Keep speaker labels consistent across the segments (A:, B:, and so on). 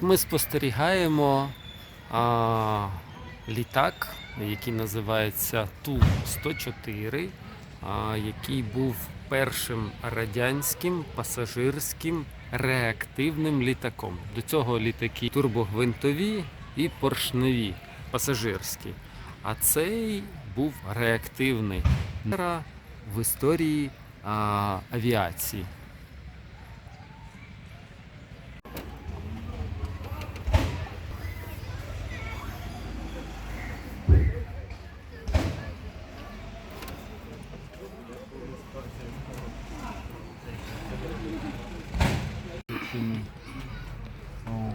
A: ми спостерігаємо а, літак, який називається Ту-104, а, який був першим радянським пасажирським реактивним літаком. До цього літаки турбогвинтові і поршневі пасажирські. А цей був реактивний в історії а, авіації.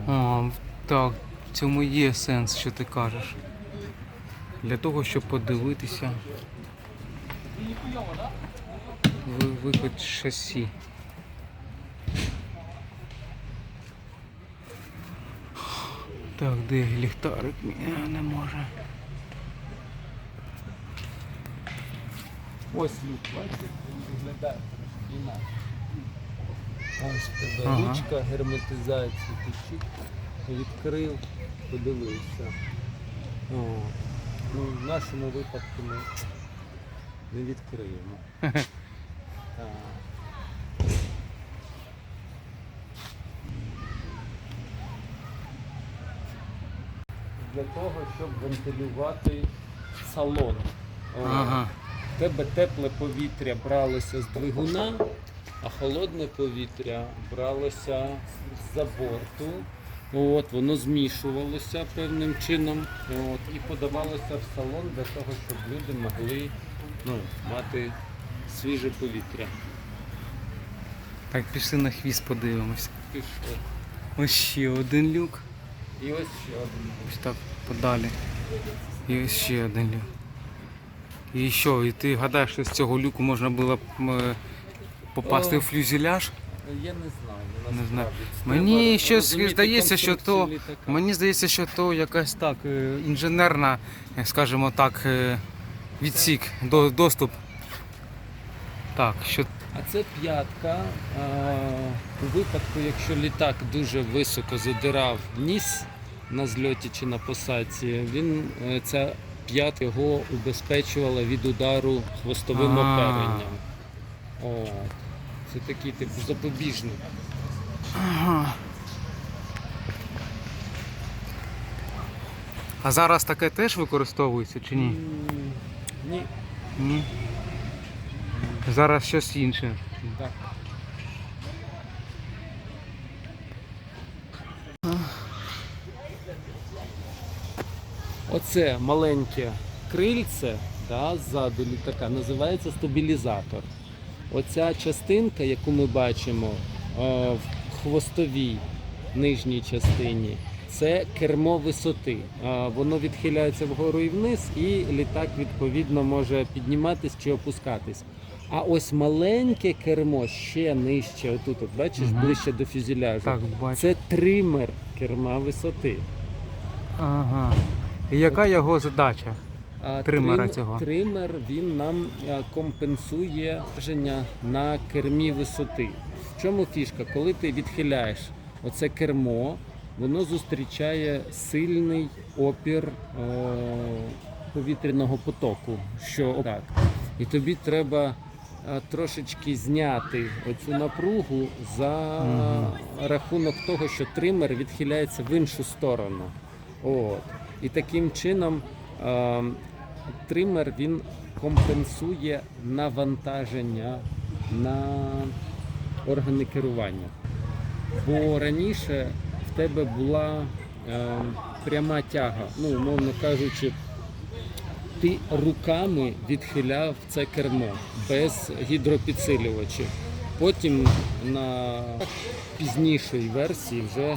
B: А, так, в цьому є сенс, що ти кажеш. Для того, щоб подивитися ви- виход шасі. Так, де ліхтарик? Не може.
A: Ось люк, бачите, виглядає. Ось тебе
B: Ага.
A: герметизація, ти чик, відкрив, подивився. О, ну, в нашому випадку ми не відкриємо. Так. Для того, щоб вентилювати салон. О,
B: Ага.
A: в тебе тепле повітря бралося з двигуна, а холодне повітря бралося з-за борту. От, воно змішувалося певним чином от, і подавалося в салон для того, щоб люди могли ну, мати свіже повітря.
B: Так, пішли на хвіст подивимося.
A: Пішло.
B: Ось ще один люк.
A: І ось ще один.
B: Ось так подалі. І ось ще один люк. І що, і ти гадаєш, що з цього люку можна було б е, попасти
A: О.
B: в фюзеляж?
A: Я не знаю.
B: Не знаю. Мені щось здається, що то мені здається, що то якась так е, інженерна, е, скажімо так, е, відсік, до, доступ. Так, що
A: А це п'ятка. А, у випадку, якщо літак дуже високо задирав ніс на зльоті чи на посадці, він ця п'ятка його убезпечувала від удару хвостовим оперенням. О, це такий типу запобіжник.
B: А зараз таке теж використовується чи ні?
A: Ні,
B: Ні. Зараз щось інше.
A: так. Оце маленьке крильце да, ззаду літака називається стабілізатор. Оця частинка, яку ми бачимо е, в хвостовій нижній частині, це кермо висоти. Е, Воно відхиляється вгору і вниз, і літак відповідно може підніматись чи опускатись. А ось маленьке кермо ще нижче, отут, от, бачиш,
B: Мгм.
A: ближче до фюзеляжу.
B: Так, бачу.
A: Це тример керма висоти.
B: Ага. І яка його задача? Тримера
A: трим-
B: цього.
A: Тример він нам компенсує враження на кермі висоти. В чому фішка? Коли ти відхиляєш оце кермо, воно зустрічає сильний опір о, повітряного потоку. Що так. І тобі треба трошечки зняти оцю напругу за
B: Мгм.
A: рахунок того, що тример відхиляється в іншу сторону. От. І таким чином тример він компенсує навантаження на органи керування. Бо раніше в тебе була е, пряма тяга, ну, умовно кажучи, ти руками відхиляв це кермо без гідропідсилювачів. Потім на пізнішій версії вже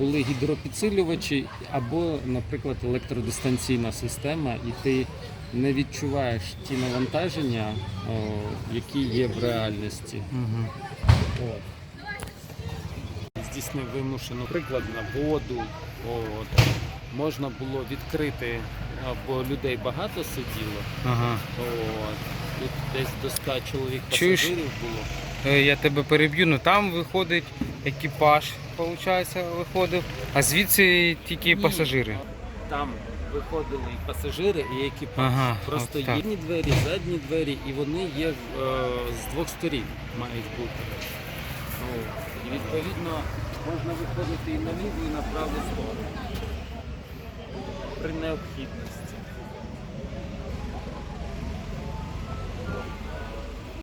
A: були гідропідсилювачі або, наприклад, електродистанційна система, і ти не відчуваєш ті навантаження, о, які є в реальності.
B: Угу.
A: От. Здійснив вимушену приклад на воду. От. Можна було відкрити, бо людей багато сиділо.
B: Ага.
A: От. Тут десь до 100 чоловік
B: Чуєш?
A: пасажирів було.
B: Е, Я тебе переб'ю, ну там виходить екіпаж виходить, виходив, а звідси тільки
A: Ні.
B: пасажири.
A: Там виходили і пасажири, і екіпаж.
B: Ага,
A: Просто
B: от так.
A: їдні двері, задні двері, і вони є е, з двох сторін мають бути. Ну, і відповідно можна виходити і на ліву, і на праву сторону. При необхідності.